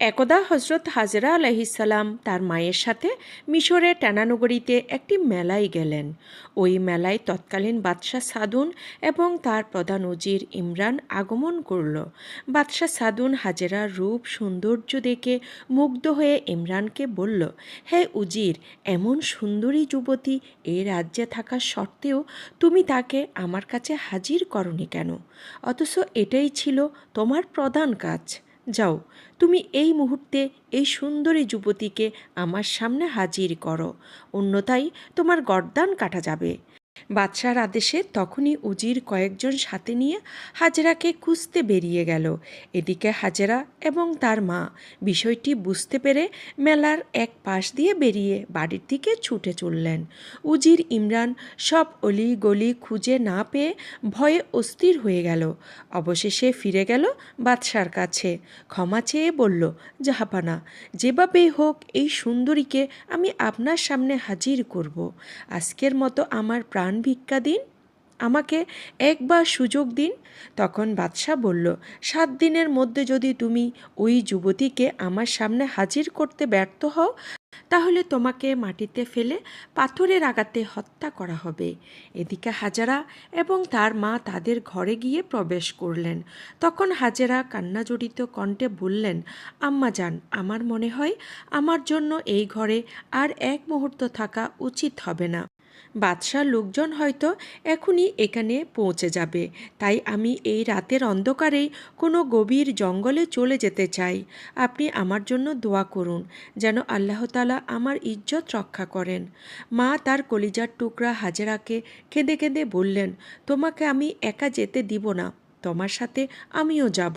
একদা হজরত হাজরা আলাইহিসাল্লাম তার মায়ের সাথে মিশরের টানানগরীতে একটি মেলায় গেলেন। ওই মেলায় তৎকালীন বাদশাহ সাদুন এবং তার প্রধান উজির ইমরান আগমন করল। বাদশাহ সাদুন হাজেরার রূপ সৌন্দর্য দেখে মুগ্ধ হয়ে ইমরানকে বলল, হে উজির, এমন সুন্দরী যুবতী এ রাজ্যে থাকা সত্ত্বেও তুমি তাকে আমার কাছে হাজির করনি কেন? অথচ এটাই ছিল তোমার প্রধান কাজ। যাও, তুমি এই মুহূর্তে এই সুন্দরী যুবতীকে আমার সামনে হাজির করো। অন্যথায় তোমার গরদান কাটা যাবে। বাদশার আদেশে তখনই উজির কয়েকজন সাথে নিয়ে হাজেরাকে খুঁজতে বেরিয়ে গেল। এদিকে হাজেরা এবং তার মা বিষয়টি বুঝতে পেরে মেলার এক পাশ দিয়ে বেরিয়ে বাড়ির দিকে ছুটে চললেন। উজির ইমরান সব অলি গলি খুঁজে না পেয়ে ভয়ে অস্থির হয়ে গেল। অবশেষে ফিরে গেল বাদশার কাছে। ক্ষমা চেয়ে বলল, জাহাপানা, যেভাবেই হোক এই সুন্দরীকে আমি আপনার সামনে হাজির করব। আজকের মতো আমার প্রাণ ভিক্ষা দিন, আমাকে একবার সুযোগ দিন। তখন বাদশাহ বলল, সাত দিনের মধ্যে যদি তুমি ওই যুবতীকে আমার সামনে হাজির করতে ব্যর্থ হও, তাহলে তোমাকে মাটিতে ফেলে পাথরের আঘাতে হত্যা করা হবে। এদিকে হাজারা এবং তার মা তাদের ঘরে গিয়ে প্রবেশ করলেন। তখন হাজেরা কান্নাজড়িত কণ্ঠে বললেন, আম্মা যান, আমার মনে হয় আমার জন্য এই ঘরে আর এক মুহূর্ত থাকা উচিত হবে না। বাদশার লোকজন হয়তো এখনই এখানে পৌঁছে যাবে। তাই আমি এই রাতের অন্ধকারেই কোনো গভীর জঙ্গলে চলে যেতে চাই। আপনি আমার জন্য দোয়া করুন, যেন আল্লাহ তালা আমার ইজ্জত রক্ষা করেন। মা তার কলিজার টুকরা হাজেরাকে কেঁদে কেঁদে বললেন, তোমাকে আমি একা যেতে দিব না, তোমার সাথে আমিও যাব।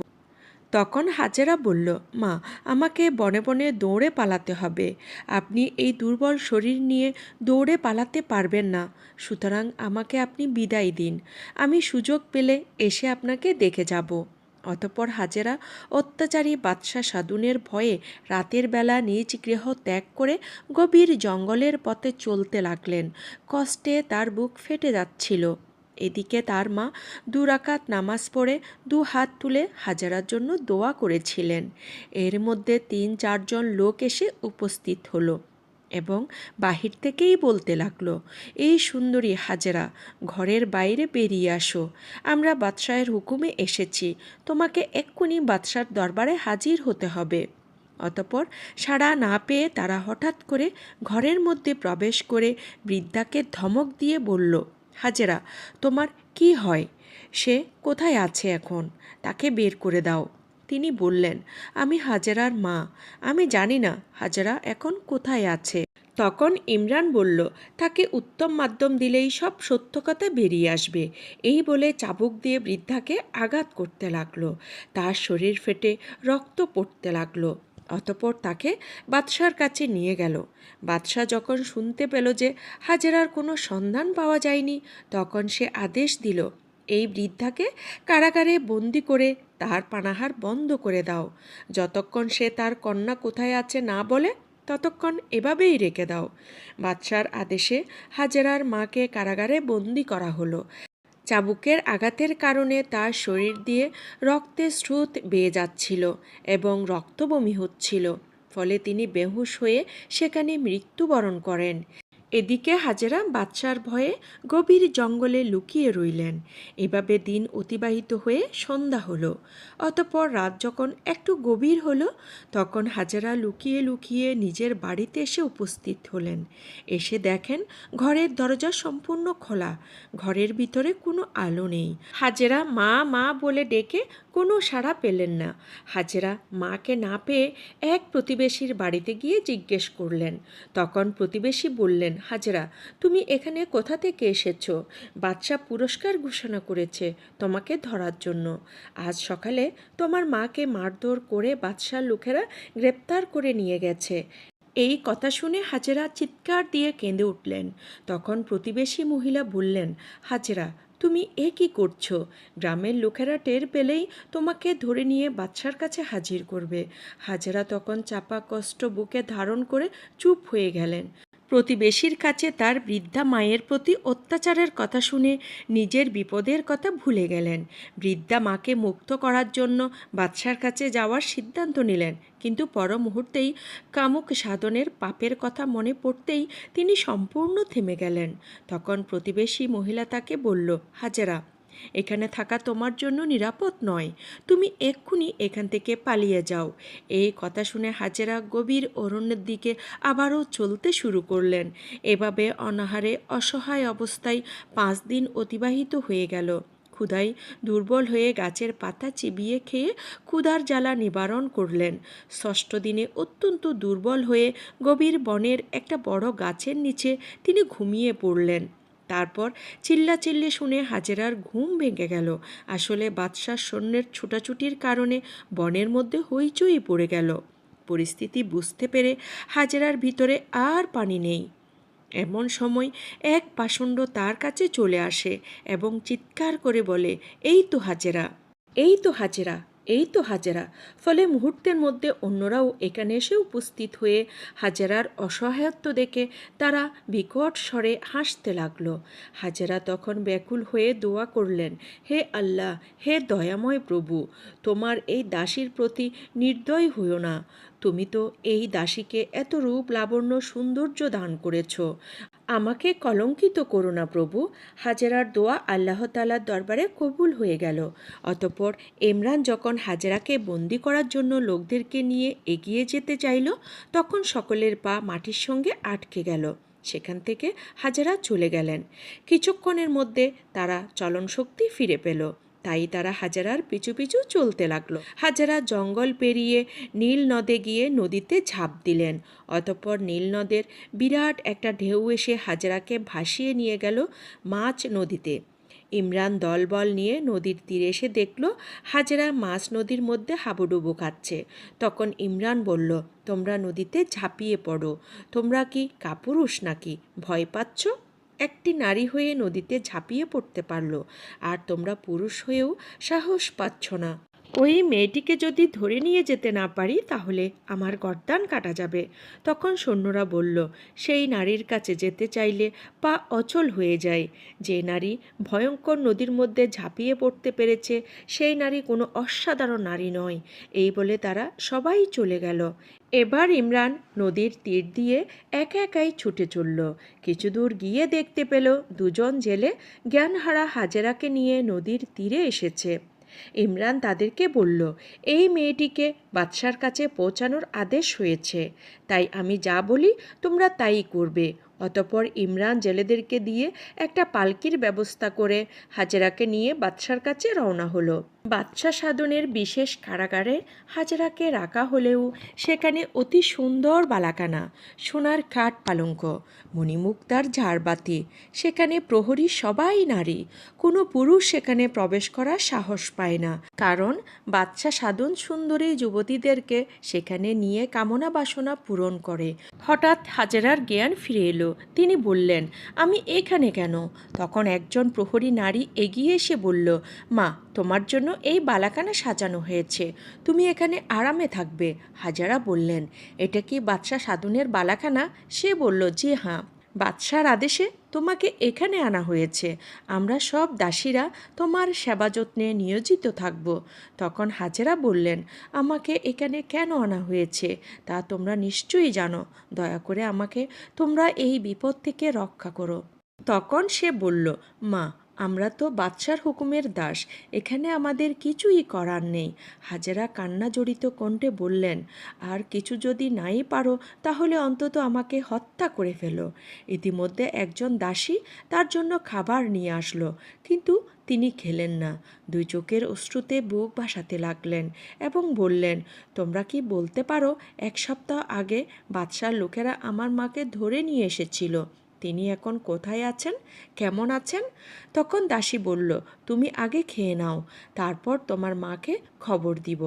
তখন হাজেরা বলল, মা, আমাকে বনে বনে দৌড়ে পালাতে হবে। আপনি এই দুর্বল শরীর নিয়ে দৌড়ে পালাতে পারবেন না। সুতরাং আমাকে আপনি বিদায় দিন। আমি সুযোগ পেলে এসে আপনাকে দেখে যাব। অতপর হাজেরা অত্যাচারী বাদশাহ সাদুনের ভয়ে রাতের বেলা নিজ গৃহ ত্যাগ করে গভীর জঙ্গলের পথে চলতে লাগলেন। কষ্টে তার বুক ফেটে যাচ্ছিল। এদিকে তার মা দুরাকাত নামাজ পড়ে দু হাত তুলে হাজারার জন্য দোয়া করেছিলেন। এর মধ্যে তিন, চারজন লোক এসে উপস্থিত হলো এবং বাহির থেকেই বলতে লাগল, এই সুন্দরী হাজেরা, ঘরের বাইরে বেরিয়ে আসো। আমরা বাদশাহের হুকুমে এসেছি। তোমাকে এক্ষুনি বাদশার দরবারে হাজির হতে হবে অতপর সাড়া না পেয়ে তারা হঠাৎ করে ঘরের মধ্যে প্রবেশ করে বৃদ্ধাকে ধমক দিয়ে বলল হাজেরা, তোমার কি হয়? সে কোথায় আছে এখন? তাকে বের করে দাও। তিনি বললেন, আমি হাজেরার মা। আমি জানি না হাজেরা এখন কোথায় আছে। তখন ইমরান বলল, তাকে উত্তম মাধ্যম দিলেই সব সত্য কথা বেরিয়ে আসবে। এই বলে চাবুক দিয়ে বৃদ্ধাকে আঘাত করতে লাগল। তার শরীর ফেটে রক্ত পড়তে লাগল। অতপর তাকে বাদশার কাছে নিয়ে গেল। বাদশাহ যখন শুনতে পেল যে হাজেরার কোনো সন্ধান পাওয়া যায়নি, তখন সে আদেশ দিল, এই বৃদ্ধাকে কারাগারে বন্দি করে তার পানাহার বন্ধ করে দাও। যতক্ষণ সে তার কন্যা কোথায় আছে না বলে, ততক্ষণ এভাবেই রেখে দাও। বাদশার আদেশে হাজেরার মাকে কারাগারে বন্দি করা হলো। চাবুকের আঘাতের কারণে তার শরীর দিয়ে রক্তে স্রোত বেয়ে যাচ্ছিল এবং রক্ত বমি হচ্ছিল, ফলে তিনি বেহুশ হয়ে সেখানে মৃত্যুবরণ করেন। এদিকে হাজেরা বাচ্চার ভয়ে গভীর জঙ্গলে লুকিয়ে রইলেন। এভাবে দিন অতিবাহিত হয়ে সন্ধ্যা হলো। অতপর রাত যখন একটু গভীর হলো, তখন হাজেরা লুকিয়ে লুকিয়ে নিজের বাড়িতে এসে উপস্থিত হলেন। এসে দেখেন ঘরের দরজা সম্পূর্ণ খোলা। ঘরের ভিতরে কোনো আলো নেই। হাজেরা মা মা বলে ডেকে কোনো সাড়া পেলেন না। হাজেরা মাকে না পেয়ে এক প্রতিবেশীর বাড়িতে গিয়ে জিজ্ঞেস করলেন। তখন প্রতিবেশী বললেন হাজেরা, তুমি এখানে কোথা থেকে এসেছ? বাদশাহ পুরস্কার ঘোষণা করেছে তোমাকে ধরার জন্য। আজ সকালে তোমার মাকে মারধর করে বাদশার লোকেরা গ্রেপ্তার করে নিয়ে গেছে। এই কথা শুনে হাজেরা চিৎকার দিয়ে কেঁদে উঠলেন। তখন প্রতিবেশী মহিলা বললেন, হাজেরা, তুমি এ কি করছ? গ্রামের লোকেরা টের পেলেই তোমাকে ধরে নিয়ে বাচ্চার কাছে হাজির করবে। হাজেরা তখন চাপা কষ্ট বুকে ধারণ করে চুপ হয়ে গেলেন। প্রতিবেশীর কাছে তার বৃদ্ধা মায়ের প্রতি অত্যাচারের কথা শুনে নিজের বিপদের কথা ভুলে গেলেন। বৃদ্ধা মাকে মুক্ত করার জন্য বাদশার কাছে যাওয়ার সিদ্ধান্ত নিলেন। কিন্তু পর মুহূর্তেই কামুক সাধনের পাপের কথা মনে পড়তেই তিনি সম্পূর্ণ থেমে গেলেন। তখন প্রতিবেশী মহিলা তাকে বলল, হাজেরা এখানে থাকা তোমার জন্য নিরাপদ নয়। তুমি এক্ষুনি এখান থেকে পালিয়ে যাও। এই কথা শুনে হাজেরা গভীর অরণ্যের দিকে আবারও চলতে শুরু করলেন। এভাবে অনাহারে, অসহায় অবস্থায় পাঁচ দিন অতিবাহিত হয়ে গেল। ক্ষুধায় দুর্বল হয়ে গাছের পাতা চিবিয়ে খেয়ে ক্ষুধার জ্বালা নিবারণ করলেন। ষষ্ঠ দিনে অত্যন্ত দুর্বল হয়ে গভীর বনের একটা বড় গাছের নিচে তিনি ঘুমিয়ে পড়লেন। তারপর চিল্লাচিল্লি শুনে হাজেরার ঘুম ভেঙে গেল। আসলে বাদশাহ সৈন্যের ছোটাছুটির কারণে বনের মধ্যে হইচই পড়ে গেল। পরিস্থিতি বুঝতে পেরে হাজেরার ভিতরে আর পানি নেই। এমন সময় এক পাষণ্ড তার কাছে চলে আসে এবং চিৎকার করে বলে, এই তো হাজেরা, এই তো হাজেরা এই তো হাজারা। ফলে মুহূর্তের মধ্যে অন্যরাও এখানে এসে উপস্থিত হয়ে হাজারার অসহায়ত্ব দেখে তারা বিকট স্বরে হাসতে লাগল। হাজারা তখন ব্যাকুল হয়ে দোয়া করলেন, হে আল্লাহ, হে দয়াময় প্রভু, তোমার এই দাসীর প্রতি নির্দয় হইও না। তুমি তো এই দাসীকে এত রূপ লাবণ্য সৌন্দর্য দান করেছ। আমাকে কলঙ্কিত করো না প্রভু। হাজেরার দোয়া আল্লাহ তালার দরবারে কবুল হয়ে গেল। অতপর ইমরান যখন হাজেরাকে বন্দি করার জন্য লোকদেরকে নিয়ে এগিয়ে যেতে চাইল, তখন সকলের পা মাটির সঙ্গে আটকে গেল। সেখান থেকে হাজারা চলে গেলেন। কিছুক্ষণের মধ্যে তারা চলন শক্তি ফিরে পেল। তাই তারা হাজারার পিছু পিছু চলতে লাগল। হাজারা জঙ্গল পেরিয়ে নীল নদে গিয়ে নদীতে ঝাঁপ দিলেন। অতঃপর নীল নদের বিরাট একটা ঢেউ এসে হাজারাকে ভাসিয়ে নিয়ে গেল মাছ নদীতে। ইমরান দলবল নিয়ে নদীর তীরে এসে দেখল হাজেরা মাছ নদীর মধ্যে হাবুডুবু খাচ্ছে। তখন ইমরান বলল, তোমরা নদীতে ঝাঁপিয়ে পড়ো। তোমরা কি কাপুরুষ নাকি? ভয় পাচ্ছ? একটি নারী হয়ে নদীতে ঝাঁপিয়ে পড়তে পারল আর তোমরা পুরুষ হয়েও সাহস পাচ্ছ না। ওই মেয়েটিকে যদি ধরে নিয়ে যেতে না পারি, তাহলে আমার গর্দান কাটা যাবে। তখন সৈন্যরা বলল, সেই নারীর কাছে যেতে চাইলে পা অচল হয়ে যায়। যে নারী ভয়ঙ্কর নদীর মধ্যে ঝাঁপিয়ে পড়তে পেরেছে, সেই নারী কোনো অসাধারণ নারী নয়। এই বলে তারা সবাই চলে গেল। এবার ইমরান নদীর তীর দিয়ে একা একাই ছুটে চলল। কিছু দূর গিয়ে দেখতে পেল, দুজন জেলে জ্ঞানহারা হাজেরাকে নিয়ে নদীর তীরে এসেছে। ইমরান তাদেরকে বলল, এই মেয়েটিকে বাদশার কাছে পৌঁছানোর আদেশ হয়েছে। তাই আমি যা বলি তোমরা তাই করবে। অতপর ইমরান জেলেদেরকে দিয়ে একটা পালকির ব্যবস্থা করে হাজেরাকে নিয়ে বাদশার কাছে রওনা হলো। বাদশা সাধনের বিশেষ কারাগারে হাজেরাকে রাখা হলেও সেখানে অতি সুন্দর বালাকানা, সোনার কাঠ পালঙ্ক, মণিমুক্তার ঝাড়বাতি, সেখানে প্রহরী সবাই নারী, কোনো পুরুষ সেখানে প্রবেশ করার সাহস পায় না। কারণ বাচ্চা সাধন সুন্দরী যুবতীদেরকে সেখানে নিয়ে কামনা বাসনা পূরণ করে। হঠাৎ হাজেরার জ্ঞান ফিরে এলো। তিনি বললেন, আমি এখানে কেন? তখন একজন প্রহরী নারী এগিয়ে এসে বলল, মা, তোমার জন্য এই বালাকানা সাজানো হয়েছে। তুমি এখানে আরামে থাকবে, হাজারা বললেন। এটা কি বাদশাহ সাধুনের বালাখানা? সে বলল, জি হ্যাঁ বাদশার আদেশে তোমাকে এখানে আনা হয়েছে। আমরা সব দাসীরা তোমার সেবা যত্নে নিয়োজিত থাকব। তখন হাজেরা বললেন, আমাকে এখানে কেন আনা হয়েছে? তা তোমরা নিশ্চয়ই জানো। দয়া করে আমাকে তোমরা এই বিপদ থেকে রক্ষা করো। তখন সে বলল, মা আমরা তো বাদশার হুকুমের দাস, এখানে আমাদের কিছুই করার নেই। হাজেরা কান্না জড়িত কণ্ঠে বললেন, আর কিছু যদি নাই পারো, তাহলে অন্তত আমাকে হত্যা করে ফেলো। ইতিমধ্যে একজন দাসী তার জন্য খাবার নিয়ে আসলো, কিন্তু তিনি খেলেন না। দুই চোখের অশ্রুতে বুক ভাসাতে লাগলেন এবং বললেন, তোমরা কি বলতে পারো, এক সপ্তাহ আগে বাদশার লোকেরা আমার মাকে ধরে নিয়ে এসেছিল। তিনি এখন কোথায় আছেন? কেমন আছেন? তখন দাসী বলল, তুমি আগে খেয়ে নাও, তারপর তোমার মাকে খবর দিব।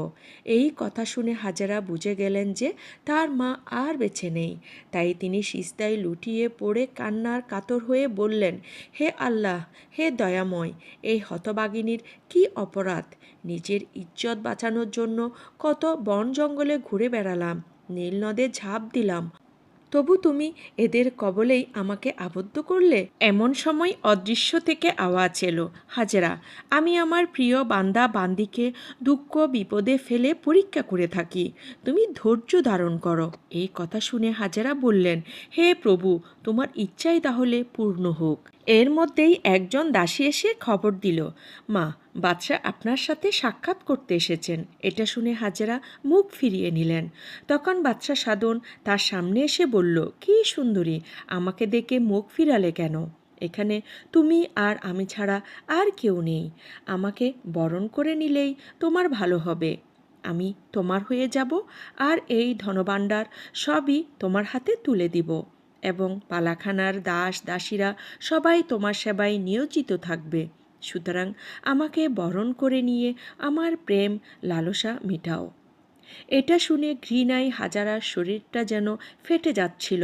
এই কথা শুনে হাজারা বুঝে গেলেন যে তার মা আর বেছে নেই। তাই তিনি সিস্তায় লুটিয়ে পড়ে কান্নার কাতর হয়ে বললেন, হে আল্লাহ, হে দয়াময়, এই হতবাগিনীর কি অপরাধ? নিজের ইজ্জত বাঁচানোর জন্য কত বন জঙ্গলে ঘুরে বেড়ালাম, নীল নদে ঝাঁপ দিলাম তবু তুমি এদের কবলেই আমাকে আবদ্ধ করলে? এমন সময় অদৃশ্য থেকে আওয়াজ এলো, হাজেরা, আমি আমার প্রিয় বান্দা বান্দিকে দুঃখ বিপদে ফেলে পরীক্ষা করে থাকি। তুমি ধৈর্য ধারণ করো। এই কথা শুনে হাজেরা বললেন, হে প্রভু তোমার ইচ্ছাই তাহলে পূর্ণ হোক। এর মধ্যেই একজন দাসী এসে খবর দিল, মা, বাদশাহ আপনার সাথে সাক্ষাৎ করতে এসেছেন। এটা শুনে হাজেরা মুখ ফিরিয়ে নিলেন। তখন বাদশাহ সাধন তার সামনে এসে বলল, কি সুন্দরী, আমাকে দেখে মুখ ফিরালে কেন? এখানে তুমি আর আমি ছাড়া আর কেউ নেই। আমাকে বরণ করে নিলেই তোমার ভালো হবে। আমি তোমার হয়ে যাব আর এই ধনভাণ্ডার সবই তোমার হাতে তুলে দিব। এবং পালাখানার দাস দাসীরা সবাই তোমার সেবায় নিয়োজিত থাকবে। সুতরাং আমাকে বরণ করে নিয়ে আমার প্রেম লালসা মেটাও। এটা শুনে ঘৃণায় হাজারার শরীরটা যেন ফেটে যাচ্ছিল।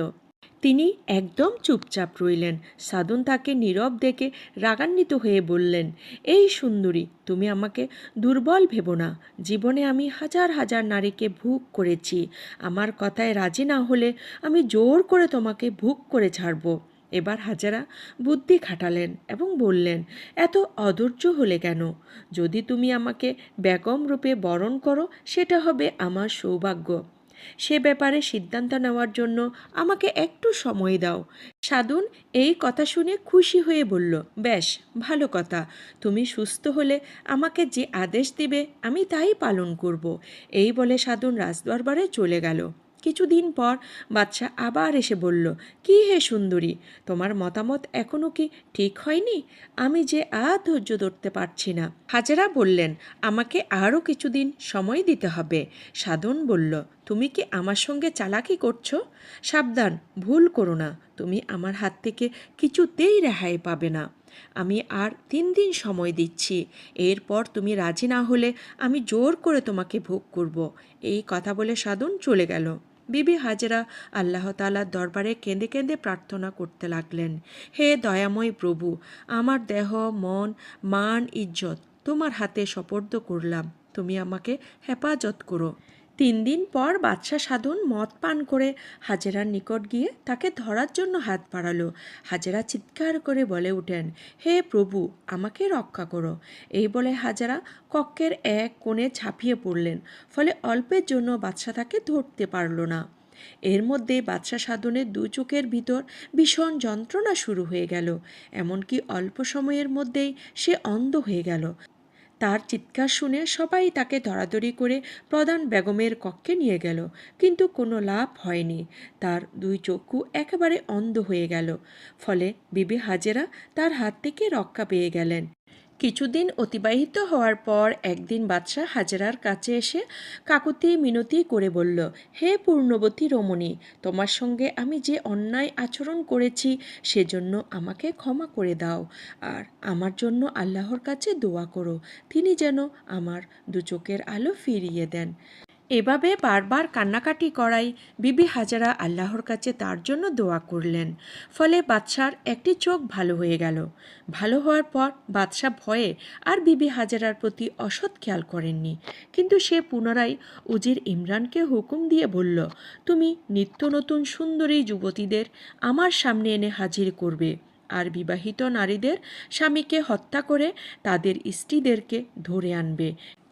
তিনি একদম চুপচাপ রইলেন। সাধন তাকে নীরব দেখে রাগান্বিত হয়ে বললেন, এই সুন্দরী, তুমি আমাকে দুর্বল ভেবো না। জীবনে আমি হাজার হাজার নারীকে ভুগ করেছি। আমার কথায় রাজি না হলে আমি জোর করে তোমাকে ভুগ করে ছাড়বো। এবার হাজারা বুদ্ধি খাটালেন এবং বললেন, এত অধৈর্য হলে কেন? যদি তুমি আমাকে বেগম রূপে বরণ করো, সেটা হবে আমার সৌভাগ্য। সে ব্যাপারে সিদ্ধান্ত নেওয়ার জন্য আমাকে একটু সময় দাও। সাধুন এই কথা শুনে খুশি হয়ে বলল, বেশ, ভালো কথা। তুমি সুস্থ হলে আমাকে যে আদেশ দিবে, আমি তাই পালন করব। এই বলে সাধুন রাজদরবারে চলে গেল। কিছুদিন পর বাচ্চা আবার এসে বলল, কি হে সুন্দরী, তোমার মতামত এখনও কি ঠিক হয়নি? আমি যে আর ধৈর্য ধরতে পারছি না। হাজারা বললেন, আমাকে আরও কিছুদিন সময় দিতে হবে। সাধন বলল, তুমি কি আমার সঙ্গে চালাকি করছ? সাবধান, ভুল করো না। তুমি আমার হাত থেকে কিছুতেই রেহাই পাবে না। আমি আর তিন দিন সময় দিচ্ছি। এরপর তুমি রাজি না হলে আমি জোর করে তোমাকে ভোগ করব। এই কথা বলে সাধন চলে গেল। বিবি হাজরা আল্লাহ তালার দরবারে কেঁদে কেঁদে প্রার্থনা করতে লাগলেন, হে দয়াময় প্রভু, আমার দেহ, মন, মান, ইজ্জত তোমার হাতে সপর্দ করলাম। তুমি আমাকে হেফাজত করো। তিন দিন পর বাদশাহ সাধন মদ পান করে হাজেরার নিকট গিয়ে তাকে ধরার জন্য হাত বাড়ালো। হাজেরা চিৎকার করে বলে উঠেন হে প্রভু, আমাকে রক্ষা করো। এই বলে হাজারা কক্ষের এক কোণে ঝাঁপিয়ে পড়লেন, ফলে অল্পের জন্য বাদশাহ তাকে ধরতে পারল না। এর মধ্যে বাদশাহ সাধনের দু চোখের ভিতর ভীষণ যন্ত্রণা শুরু হয়ে গেল, এমনকি অল্প সময়ের মধ্যেই সে অন্ধ হয়ে গেল। তার চিৎকার শুনে সবাই তাকে ধরাধরি করে প্রধান বেগমের কক্ষে নিয়ে গেল, কিন্তু কোনো লাভ হয়নি। তার দুই চক্ষু একেবারে অন্ধ হয়ে গেল। ফলে বিবি হাজেরা তার হাত থেকে রক্ষা পেয়ে গেলেন। কিছুদিন অতিবাহিত হওয়ার পর একদিন বাদশাহ হাজেরার কাছে এসে কাকুতি, মিনতি করে বলল, হে পূর্ণবতী রমণী, তোমার সঙ্গে আমি যে অন্যায় আচরণ করেছি, সেজন্য আমাকে ক্ষমা করে দাও। আর আমার জন্য আল্লাহর কাছে দোয়া করো। তিনি যেন আমার দু চোখের আলো ফিরিয়ে দেন। এভাবে বারবার কান্নাকাটি করাই বিবি হাজারা আল্লাহর কাছে তার জন্য দোয়া করলেন। ফলে বাদশার একটি চোখ ভালো হয়ে গেল। ভালো হওয়ার পর বাদশাহ ভয়ে আর বিবি হাজারার প্রতি অসৎ খেয়াল করেননি। কিন্তু সে পুনরায় উজির ইমরানকে হুকুম দিয়ে বলল, তুমি নিত্য নতুন সুন্দরী যুবতীদের আমার সামনে এনে হাজির করবে। আর বিবাহিত নারীদের স্বামীকে হত্যা করে তাদের স্ত্রীদেরকে ধরে আনবে।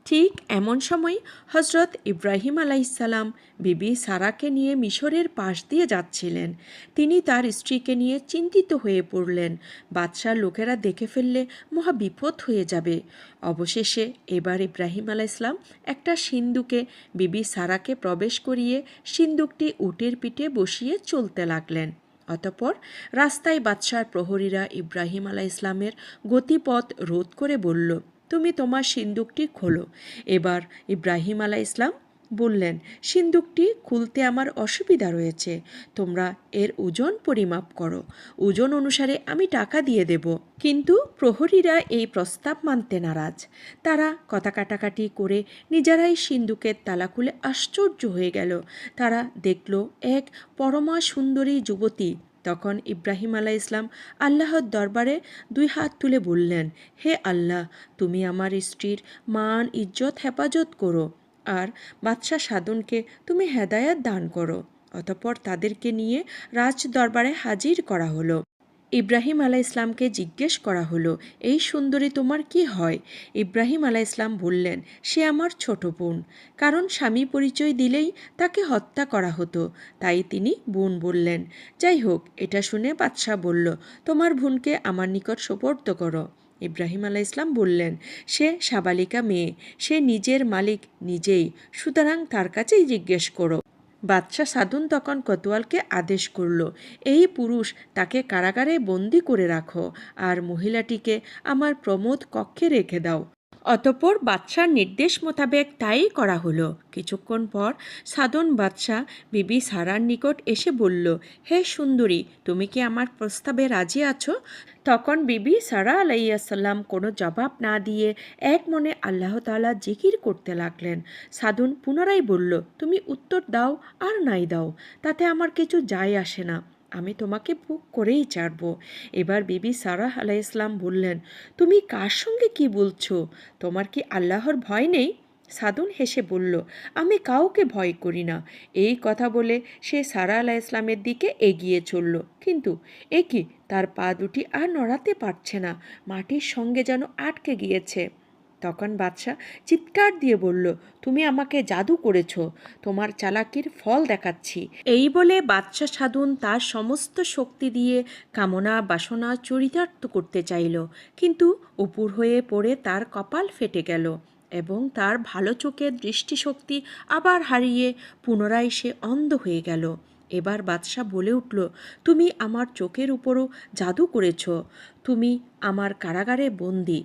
ঠিক এমন সময় হজরত ইব্রাহিম আলাইসাল্লাম বিবি সারাকে নিয়ে মিশরের পাশ দিয়ে যাচ্ছিলেন। তিনি তার স্ত্রীকে নিয়ে চিন্তিত হয়ে পড়লেন। বাদশার লোকেরা দেখে ফেললে মহা বিপদ হয়ে যাবে। অবশেষে এবার ইব্রাহিম আলাইসলাম একটা সিন্দুকে বিবি সারাকে প্রবেশ করিয়ে সিন্দুকটি উটের পিঠে বসিয়ে চলতে লাগলেন। অতপর রাস্তায় বাদশার প্রহরীরা ইব্রাহিম আলাহ ইসলামের গতিপথ রোধ করে বলল তুমি তোমার সিন্দুকটি খোলো। এবার ইব্রাহিম আলাহ ইসলাম বললেন, সিন্দুকটি খুলতে আমার অসুবিধা রয়েছে। তোমরা এর ওজন পরিমাপ করো। ওজন অনুসারে আমি টাকা দিয়ে দেব। কিন্তু প্রহরীরা এই প্রস্তাব মানতে নারাজ। তারা কথা কাটাকাটি করে নিজেরাই সিন্দুকের তালা খুলে আশ্চর্য হয়ে গেল। তারা দেখল, এক পরমা সুন্দরী যুবতী তখন ইব্রাহিম আলাহ ইসলাম আল্লাহর দরবারে দুই হাত তুলে বললেন, হে আল্লাহ, তুমি আমার স্ত্রীর মান, ইজ্জত, হেফাজত করো আর বাদশাহ সাধনকে তুমি হেদায়াত দান করো। অতপর তাদেরকে নিয়ে রাজ দরবারে হাজির করা হলো। ইব্রাহিম আলাহ ইসলামকে জিজ্ঞেস করা হলো, এই সুন্দরী তোমার কি হয়? ইব্রাহিম আলাহ ইসলাম বললেন, সে আমার ছোট বোন। কারণ স্বামী পরিচয় দিলেই তাকে হত্যা করা হতো। তাই তিনি বোন বললেন। যাই হোক, এটা শুনে বাদশাহ বলল, তোমার বোনকে আমার নিকট সোপর্দ করো। ইব্রাহিম আলাহ ইসলাম বললেন, সে সাবালিকা মেয়ে। সে নিজের মালিক নিজেই। সুতরাং তার কাছেই জিজ্ঞেস করো। বাদশাহ সাধুন তখন কতোয়ালকে আদেশ করল, এই পুরুষ, তাকে কারাগারে বন্দি করে রাখো, আর মহিলাটিকে আমার প্রমোদ কক্ষে রেখে দাও। অতঃপর বাদশার নির্দেশ মোতাবেক তাই করা হলো। কিছুক্ষণ পর সাধন বাদশাহ বিবি সারার নিকট এসে বলল, হে সুন্দরী, তুমি কি আমার প্রস্তাবে রাজি আছো? তখন বিবি সারা আলাইসাল্লাম কোনো জবাব না দিয়ে এক মনে আল্লাহ তালা জিকির করতে লাগলেন। সাধন পুনরায় বলল, তুমি উত্তর দাও আর নাই দাও, তাতে আমার কিছু যায় আসে না। আমি তোমাকে বুক করেই ছাড়ব। এবার বিবি সারাহ আলাহ ইসলাম বললেন, তুমি কার সঙ্গে কি বলছো? তোমার কি আল্লাহর ভয় নেই? সাদুন হেসে বলল, আমি কাউকে ভয় করি না। এই কথা বলে সে সারা আলাহ ইসলামের দিকে এগিয়ে চলল। কিন্তু এ কি? তার পা দুটি আর নড়াতে পারছে না। মাটির সঙ্গে যেন আটকে গিয়েছে। তখন বাদশাহ চিৎকার দিয়ে বলল, তুমি আমাকে জাদু করেছ, তোমার চালাকির ফল দেখাচ্ছি। এই বলে বাদশাহ সাধুন তার সমস্ত শক্তি দিয়ে কামনা বাসনা চরিতার্থ করতে চাইল। কিন্তু উপুর হয়ে পড়ে তার কপাল ফেটে গেল এবং তার ভালো চোখের দৃষ্টিশক্তি আবার হারিয়ে পুনরায় সে অন্ধ হয়ে গেল। এবার বাদশাহ বলে উঠল, তুমি আমার চোখের উপরও জাদু করেছ। তুমি আমার কারাগারে বন্দি।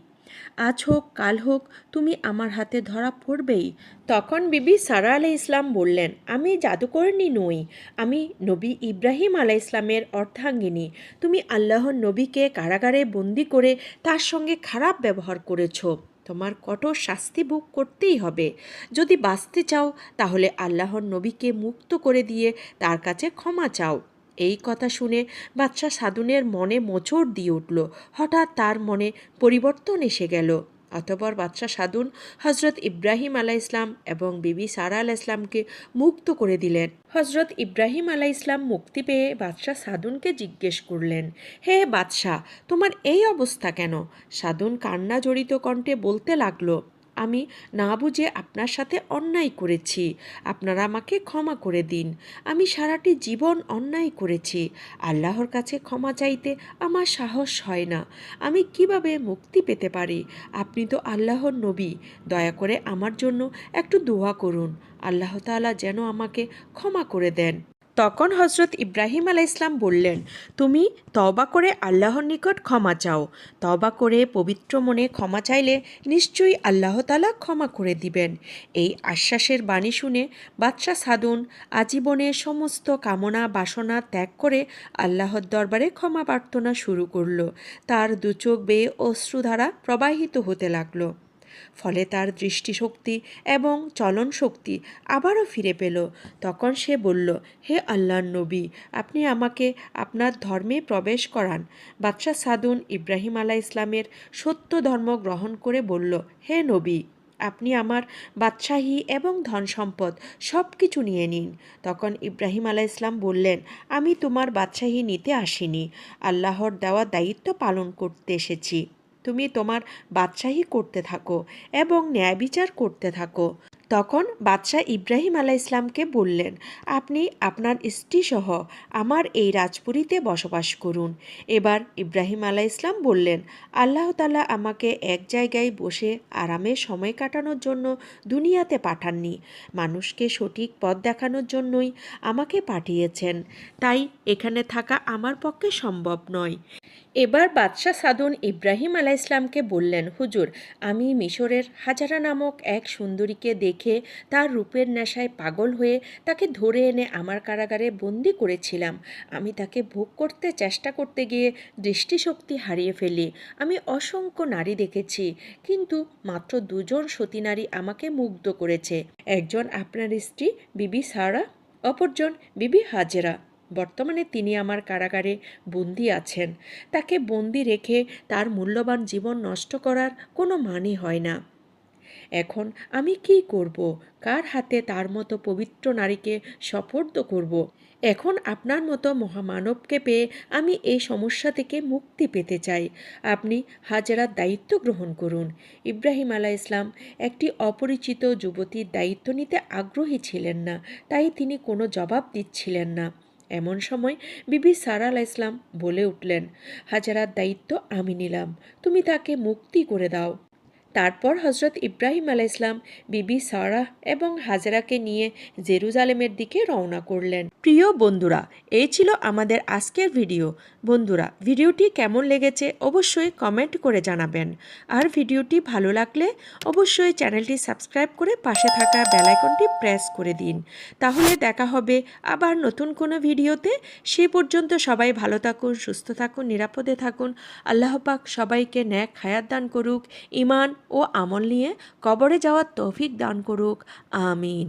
আজ হোক, কাল হোক, তুমি আমার হাতে ধরা পড়বেই। তখন বিবি সারা আলাই ইসলাম বললেন, আমি জাদুকরণী নই। আমি নবী ইব্রাহিম আলাই ইসলামের অর্ধাঙ্গিনী। তুমি আল্লাহর নবীকে কারাগারে বন্দি করে তার সঙ্গে খারাপ ব্যবহার করেছ। তোমার কঠোর শাস্তি ভোগ করতেই হবে। যদি বাঁচতে চাও, তাহলে আল্লাহর নবীকে মুক্ত করে দিয়ে তার কাছে ক্ষমা চাও। এই কথা শুনে বাদশাহ সাদুনের মনে মোচড় দিয়ে উঠল। হঠাৎ তার মনে পরিবর্তন এসে গেল। অতপর বাদশাহ সাদুন হজরত ইব্রাহিম আলাহ ইসলাম এবং বিবি সারা আলাহ ইসলামকে মুক্ত করে দিলেন। হজরত ইব্রাহিম আলাহ ইসলাম মুক্তি পেয়ে বাদশাহ সাদুনকে জিজ্ঞেস করলেন, হে বাদশাহ, তোমার এই অবস্থা কেন? সাদুন কান্না জড়িত কণ্ঠে বলতে লাগল আমি না বুঝে আপনার সাথে অন্যায় করেছি। আপনারা আমাকে ক্ষমা করে দিন। আমি সারাটি জীবন অন্যায় করেছি। আল্লাহর কাছে ক্ষমা চাইতে আমার সাহস হয় না। আমি কীভাবে মুক্তি পেতে পারি? আপনি তো আল্লাহর নবী। দয়া করে আমার জন্য একটু দোয়া করুন। আল্লাহ তাআলা যেন আমাকে ক্ষমা করে দেন। তখন হজরত ইব্রাহিম আলাহ ইসলাম বললেন, তুমি তবা করে আল্লাহর নিকট ক্ষমা চাও। তবা করে পবিত্র মনে ক্ষমা চাইলে নিশ্চয়ই আল্লাহ তালা ক্ষমা করে দিবেন। এই আশ্বাসের বাণী শুনে বাদশাহ সাদুন আজীবনে সমস্ত কামনা বাসনা ত্যাগ করে আল্লাহর দরবারে ক্ষমা প্রার্থনা শুরু করল। তার দুচোখ বেয়ে অশ্রুধারা প্রবাহিত হতে লাগল। ফলে তার দৃষ্টিশক্তি এবং চলন শক্তি আবারও ফিরে পেল। তখন সে বলল, হে আল্লাহর নবী, আপনি আমাকে আপনার ধর্মে প্রবেশ করান। বাদশাহ সাদুন ইব্রাহিম আলাহ ইসলামের সত্য ধর্ম গ্রহণ করে বলল, হে নবী, আপনি আমার বাদশাহী এবং ধন সম্পদ সব কিছু নিয়ে নিন। তখন ইব্রাহিম আলাহ ইসলাম বললেন, আমি তোমার বাদশাহী নিতে আসিনি। আল্লাহর দেওয়া দায়িত্ব পালন করতে এসেছি। তুমি তোমার বাদশাহী করতে থাকো এবং ন্যায় বিচার করতে থাকো। তখন বাদশাহ ইব্রাহিম আলাহ ইসলামকে বললেন, আপনি আপনার স্ত্রীসহ আমার এই রাজপুরীতে বসবাস করুন। এবার ইব্রাহিম আলাহ ইসলাম বললেন, আল্লাহ তালা আমাকে এক জায়গায় বসে আরামে সময় কাটানোর জন্য দুনিয়াতে পাঠাননি। মানুষকে সঠিক পথ দেখানোর জন্যই আমাকে পাঠিয়েছেন। তাই এখানে থাকা আমার পক্ষে সম্ভব নয়। এবার বাদশাহ সাদুন ইব্রাহিম আলাহ ইসলামকে বললেন, হুজুর, আমি মিশরের হাজারা নামক এক সুন্দরীকে দেখে তার রূপের নেশায় পাগল হয়ে তাকে ধরে এনে আমার কারাগারে বন্দি করেছিলাম। আমি তাকে ভোগ করতে চেষ্টা করতে গিয়ে দৃষ্টিশক্তি হারিয়ে ফেলি। আমি অসংখ্য নারী দেখেছি, কিন্তু মাত্র দুজন সতী নারী আমাকে মুগ্ধ করেছে। একজন আপনার স্ত্রী, বিবি সারা, অপরজন বিবি হাজেরা। বর্তমানে তিনি আমার কারাগারে বন্দি আছেন। তাকে বন্দি রেখে তার মূল্যবান জীবন নষ্ট করার কোনো মানে হয় না। এখন আমি কি করব? কার হাতে তার মতো পবিত্র নারীকে সফর্দ করব? এখন আপনার মতো মহামানবকে পেয়ে আমি এই সমস্যা থেকে মুক্তি পেতে চাই। আপনি হাজারার দায়িত্ব গ্রহণ করুন। ইব্রাহিম আলাহ ইসলাম একটি অপরিচিত যুবতীর দায়িত্ব নিতে আগ্রহী ছিলেন না, তাই তিনি কোনো জবাব দিচ্ছিলেন না। এমন সময় বিবি সারা ইসলাম বলে উঠলেন, হাজারার দায়িত্ব আমি নিলাম। তুমি তাকে মুক্তি করে দাও। তারপর হজরত ইব্রাহিম আলাহ ইসলাম বিবি সারাহ এবং হাজারাকে নিয়ে জেরুজালেমের দিকে রওনা করলেন। প্রিয় বন্ধুরা, এই ছিল আমাদের আজকের ভিডিও। বন্ধুরা, ভিডিওটি কেমন লেগেছে অবশ্যই কমেন্ট করে জানাবেন। আর ভিডিওটি ভালো লাগলে অবশ্যই চ্যানেলটি সাবস্ক্রাইব করে পাশে থাকা বেলাইকনটি প্রেস করে দিন। তাহলে দেখা হবে আবার নতুন কোনো ভিডিওতে। সে পর্যন্ত সবাই ভালো থাকুন, সুস্থ থাকুন, নিরাপদে থাকুন। আল্লাহ পাক সবাইকে ন্যাক হায়াত দান করুক ইমান ও আমল নিয়ে কবরে যাওয়ার তৌফিক দান করুক আমিন।